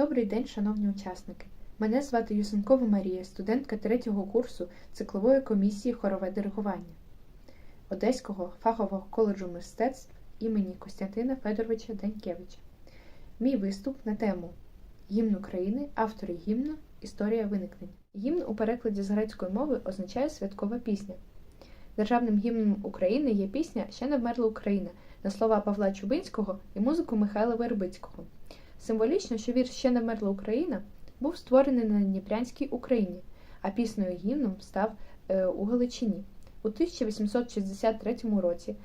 Добрий день, шановні учасники. Мене звати Юсенкова Марія, студентка третього курсу циклової комісії хорове диригування Одеського фахового коледжу мистецтв імені Костянтина Федоровича Данькевича. Мій виступ на тему Гімн України, автори гімну, історія виникнення. Гімн у перекладі з грецької мови означає святкова пісня. Державним гімном України є пісня Ще не вмерла Україна на слова Павла Чубинського і музику Михайла Вербицького. Символічно, що вірш Ще не вмерла Україна був створений на Дніпрянській Україні, а піснею гімном став е, у Галичині. У 1863 році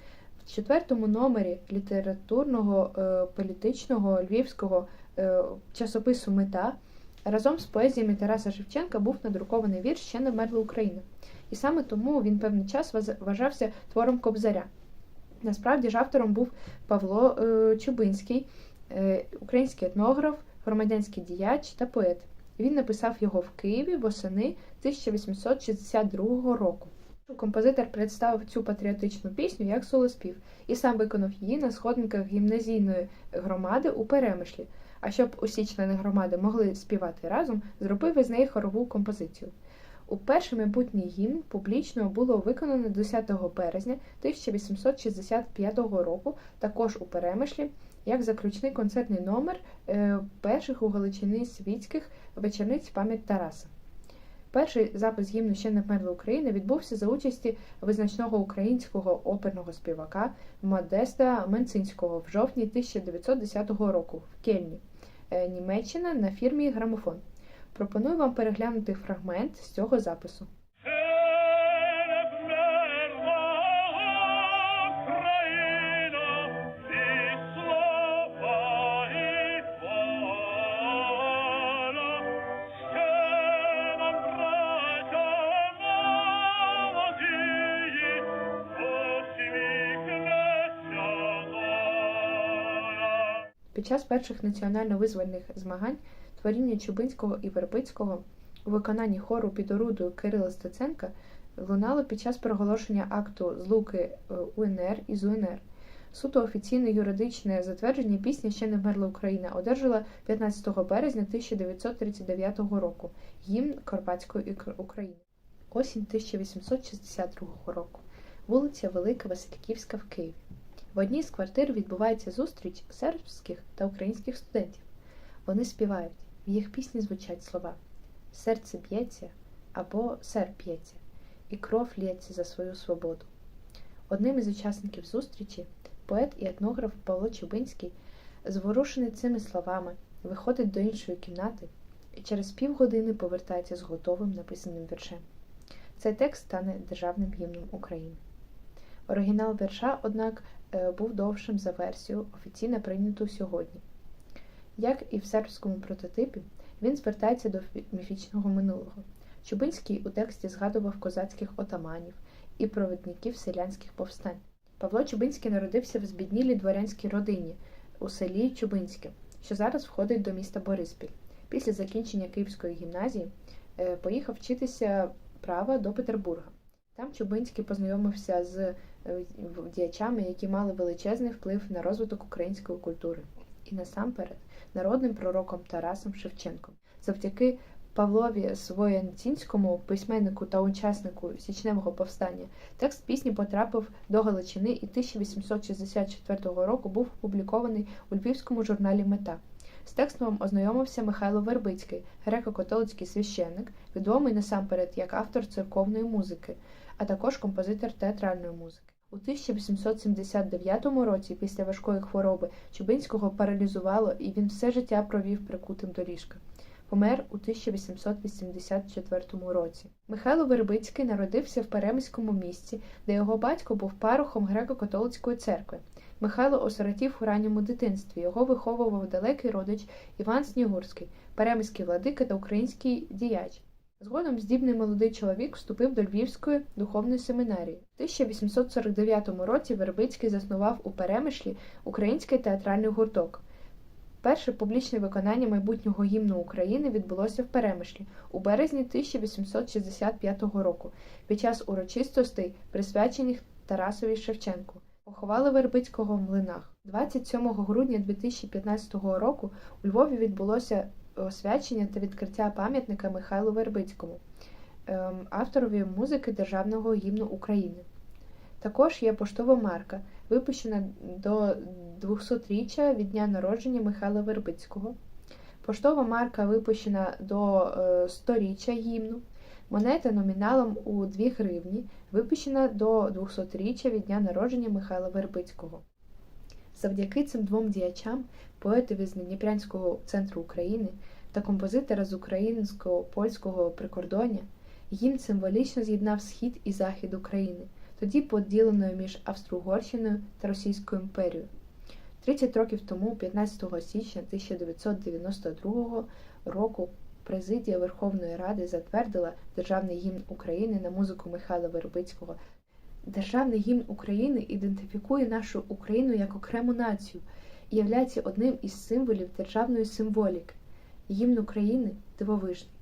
в четвертому номері літературного е, політичного львівського е, часопису Мета разом з поезіями Тараса Шевченка був надрукований вірш Ще не вмерла Україна. І саме тому він певний час вважався твором Кобзаря. Насправді ж автором був Павло Чубинський, український етнограф, громадянський діяч та поет. Він написав його в Києві восени 1862 року. Композитор представив цю патріотичну пісню як солоспів і сам виконав її на сходинках гімназійної громади у Перемишлі. А щоб усі члени громади могли співати разом, зробив із неї хорову композицію. У перший майбутній гімн публічно було виконано 10 березня 1865 року, також у Перемишлі, як заключний концертний номер е, перших у Галичини світських вечорниць пам'ять Тараса. Перший запис гімну ще не вмерла Україна відбувся за участі визначного українського оперного співака Модеста Менцинського в жовтні 1910 року в Кельні, е, Німеччина на фірмі Грамофон. Пропоную вам переглянути фрагмент з цього запису. Під час перших національно-визвольних змагань творіння Чубинського і Вербицького у виконанні хору під орудою Кирила Стеценка лунало під час проголошення акту злуки е, УНР із УНР. Суто офіційне юридичне затвердження пісня Ще не вмерла Україна одержала 15 березня 1939 року гімн Карпатської України. Осінь 1862 року. Вулиця Велика Васильківська в Києві. В одній з квартир відбувається зустріч сербських та українських студентів. Вони співають, в їх пісні звучать слова Серце б'ється або серп б'ється, і кров лється за свою свободу. Одним із учасників зустрічі, поет і етнограф Павло Чубинський, зворушений цими словами, виходить до іншої кімнати і через півгодини повертається з готовим написаним віршем. Цей текст стане державним гімном України. Оригінал вірша, однак, е, був довшим за версію, офіційно прийняту сьогодні. Як і в сербському прототипі, він звертається до фі- міфічного минулого. Чубинський у тексті згадував козацьких отаманів і провідників селянських повстань. Павло Чубинський народився в збіднілій дворянській родині у селі Чубинське, що зараз входить до міста Бориспіль. Після закінчення Київської гімназії е, поїхав вчитися права до Петербурга. Там Чубинський познайомився з е, діячами, які мали величезний вплив на розвиток української культури, і насамперед народним пророком Тарасом Шевченком. Завдяки Павлові Своєнцінському, письменнику та учаснику січневого повстання, текст пісні потрапив до Галичини і 1864 року був опублікований у львівському журналі Мета. З текстом ознайомився Михайло Вербицький, греко-католицький священник, відомий насамперед як автор церковної музики, а також композитор театральної музики. У 1879 році, після важкої хвороби, Чубинського паралізувало, і він все життя провів прикутим до ліжка. Помер у 1884 році. Михайло Вербицький народився в Перемиському місті, де його батько був парохом греко-католицької церкви. Михайло осиротів у ранньому дитинстві. Його виховував далекий родич Іван Снігурський, перемиський владика та український діяч. Згодом здібний молодий чоловік вступив до Львівської духовної семінарії. У 1849 році Вербицький заснував у Перемишлі український театральний гурток. Перше публічне виконання майбутнього гімну України відбулося в Перемишлі у березні 1865 року під час урочистостей, присвячених Тарасові Шевченку. Поховали Вербицького в млинах. 27 грудня 2015 року у Львові відбулося освячення та відкриття пам'ятника Михайлу Вербицькому, ем, авторові музики Державного гімну України. Також є поштова марка, випущена до 200-річчя від дня народження Михайла Вербицького. Поштова марка випущена до е, 100-річчя гімну. Монета номіналом у 2 гривні, випущена до 200-річчя від дня народження Михайла Вербицького. Завдяки цим двом діячам, поетові з Дніпрянського центру України та композитора з українського польського прикордоння, гімн символічно з'єднав схід і захід України, тоді поділеною між Австро-Угорщиною та Російською імперією. 30 років тому, 15 січня 1992 року, президія Верховної Ради затвердила Державний гімн України на музику Михайла Вербицького. Державний гімн України ідентифікує нашу Україну як окрему націю і являється одним із символів державної символіки. Гімн України дивовижний.